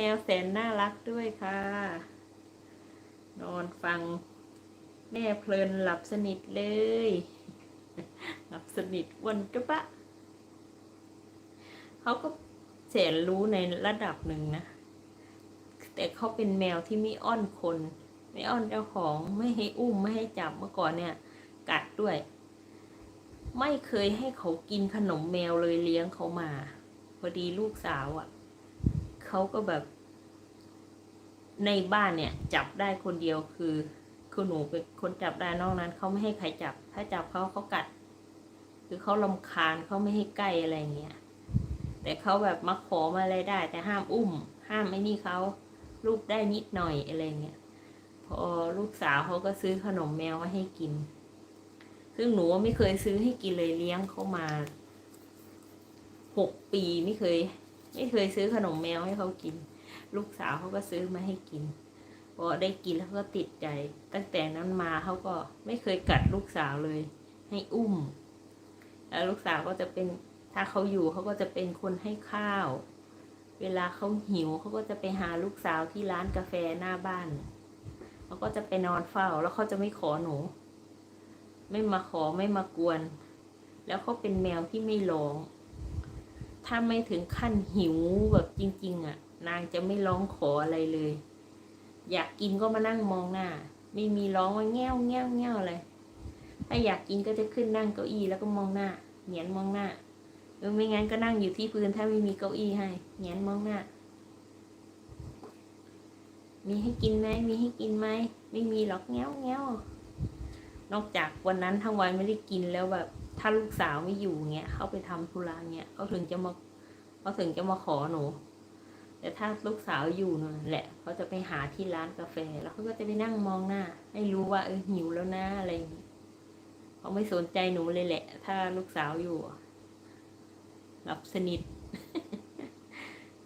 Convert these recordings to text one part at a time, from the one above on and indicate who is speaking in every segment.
Speaker 1: แมวแสนน่ารักด้วยค่ะ นอนฟัง แม่เพลินหลับสนิทเลย หลับสนิทวันจุบะเขาก็แสนรู้ในระดับหนึ่งนะ แต่เขาเป็นแมวที่ไม่อ้อนคน ไม่อ้อนเจ้าของไม่ให้อุ้มไม่ให้จับเมื่อก่อนเนี่ย กัดด้วย ไม่เคยให้เขากินขนมแมวเลยเลี้ยงเขามา พอดีลูกสาวอะ่ะ เขาก็แบบ ในบ้านเนี่ย จับได้คนเดียวคือคือหนูเป็นคนจับได้นอกนั้นเขาไม่ให้ใครจับ ถ้าจับเขาเขากัด คือเขาลำคาญเขาไม่ให้ใกล้อะไรเงี้ยแต่เขาแบบมาขอมาอะไรได้ แต่ห้ามอุ้ม ห้ามไอ้นี่เขาลูกได้นิดหน่อยอะไรเงี้ยพอลูกสาวเขาก็ซื้อขนมแมวมาให้กิน ซึ่งหนูไม่เคยซื้อให้กินเลยเลี้ยงเขามาหกปีไม่เคย ไม่เคยซื้อขนมแมวให้เขากิน ลูกสาวเขาก็ซื้อมาให้กินพอได้กินแล้วก็ติดใจ ตั้งแต่นั้นมาเขาก็ไม่เคยกัดลูกสาวเลย ให้อุ้ม แล้วลูกสาวก็จะเป็นถ้าเขาอยู่เขาก็จะเป็นคนให้ข้าว เวลาเขาหิวเขาก็จะไปหาลูกสาวที่ร้านกาแฟหน้าบ้านเขาก็จะไปนอนเฝ้าแล้วเขาจะไม่ขอหนู ไม่มาขอไม่มากวน แล้วเขาเป็นแมวที่ไม่ร้อง ถ้าไม่ถึงขั้นหิวแบบจริง ๆอะ นางจะไม่ร้องขออะไรเลย อยากกินก็มานั่งมองหน้า ไม่มีร้องว่าแง่วแง่วแง่วอะไรถ้าอยากกินก็จะขึ้นนั่งเก้าอี้แล้วก็มองหน้าเหงียนมองหน้าเออไม่งั้นก็นั่งอยู่ที่พื้นถ้าไม่มีเก้าอี้ให้เหงียนมองหน้า มีให้กินไหมมีให้กินไหมไม่มีหรอกแง่วแง่วนอกจากวันนั้นทั้งวันไม่ได้กินแล้วแบบ ถ้าลูกสาวไม่อยู่เงี้ยเขาไปทำธุระเงี้ยเขาถึงจะมาเขาถึงจะมาขอหนู แต่ถ้าลูกสาวอยู่นั่นแหละเขาจะไปหาที่ร้านกาแฟ แล้วเขาก็จะไปนั่งมองหน้า ให้รู้ว่าเออหิวแล้วนะอะไรอย่างงี้เขาไม่สนใจหนูเลยแหละ ถ้าลูกสาวอยู่หลับสนิท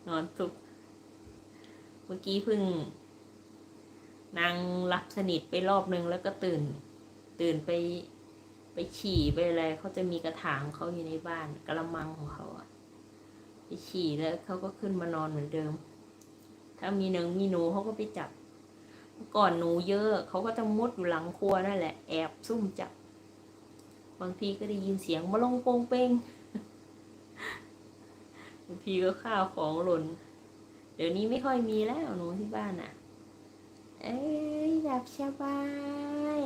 Speaker 1: นอนสุขเมื่อกี้เพิ่งนางหลับสนิทไปรอบนึงแล้วก็ตื่น ตื่นไป ไปฉี่ไปอะไรเขาจะมีกระถางเขาอยู่ในบ้านกระมังของเขาอะไปฉี่แล้วเขาก็ขึ้นมานอนเหมือนเดิม ถ้ามีหนึ่งมีหนูเขาก็ไปจับก่อนหนูเยอะเขาก็จะมุดอยู่หลังครัวนั่นแหละแอบซุ่มจับบางทีก็ได้ยินเสียงมาลงโปงเป้งบางทีก็ข้าวของหล่น เดี๋ยวนี้ไม่ค่อยมีแล้วหนูที่บ้านอะ่ะ เอ้ยหลับสบาย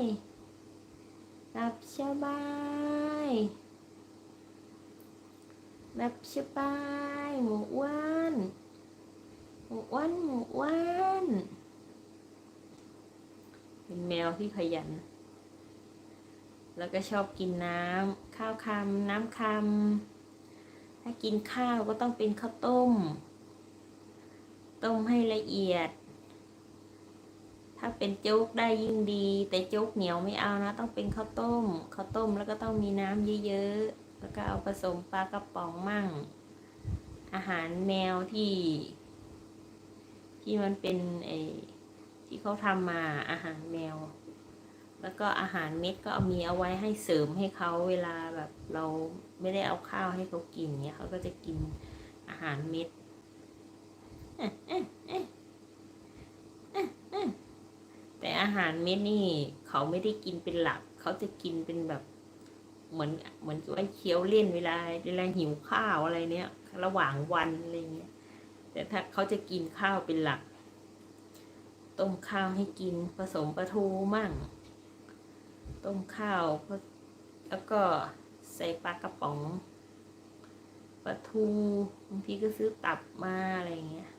Speaker 1: หลับสบายหลับสบายหมูอ้วนหมูอ้วนหมูอ้วนเป็นแมวที่ขยัน แล้วก็ชอบกินน้ำข้าวคำน้ำคำถ้ากินข้าวก็ต้องเป็นข้าวต้ม ต้มให้ละเอียด ถ้าเป็นโจ๊กได้ยิ่งดี แต่โจ๊กเหนียวไม่เอานะ ต้องเป็นข้าวต้มข้าวต้มแล้วก็ต้องมีน้ำเยอะๆแล้วก็เอาผสมปลากระป๋องมั่ง อาหารแมวที่ ที่มันเป็นไอที่เขาทำมาอาหารแมว แล้วก็อาหารเม็ดก็เอามีเอาไว้ให้เสริมให้เขาเวลาแบบเราไม่ได้เอาข้าวให้เขากินเนี้ยเขาก็จะกินอาหารเม็ด แต่อาหารเม็ดนี่เขาไม่ได้กินเป็นหลัก เขาจะกินเป็นแบบ เหมือนเหมือนไว้เคี้ยวเล่นเวลาเวลาหิวข้าวอะไรเนี้ยระหว่างวันอะไรเงี้ยแต่ถ้าเขาจะกินข้าวเป็นหลัก ต้มข้าวให้กินผสมปลาทูมั่ง ต้มข้าวแล้วก็ใส่ปลากระป๋องปลาทูบางทีก็ซื้อตับมาอะไรเงี้ย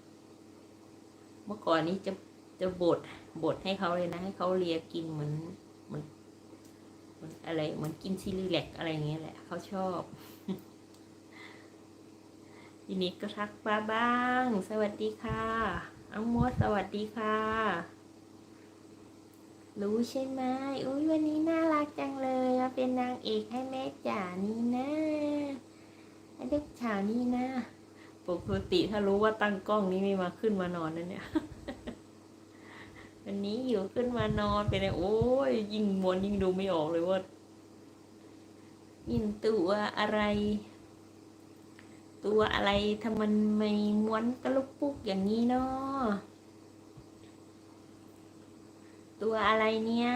Speaker 1: เมื่อก่อนนี้จะ จะบดบดให้เขาเลยนะ ให้เขาเลียกินเหมือนเหมือนเหมือนอะไรเหมือนกินซิลิแลกอะไรเงี้ยแหละเขาชอบทีนี้ก็ทักมาบ้าง สวัสดีค่ะอังมดสวัสดีค่ะ รู้ใช่ไหมอุ้ยวันนี้น่ารักจังเลยมาเป็นนางเอกให้แม่จ๋านี่นะให้ลูกสาวนี่นะ ปกติถ้ารู้ว่าตั้งกล้องนี้ไม่มาขึ้นมานอนนั่นเนี่ย นี้อยู่ขึ้นมานอนไปเลยโอ้ยยิ่งมวนยิ่งดูไม่ออกเลยว่ายินตัวอะไร ตัวอะไรทำมันไม่ม้วนกระลุกปุกอย่างนี้เนาะตัวอะไรเนี่ย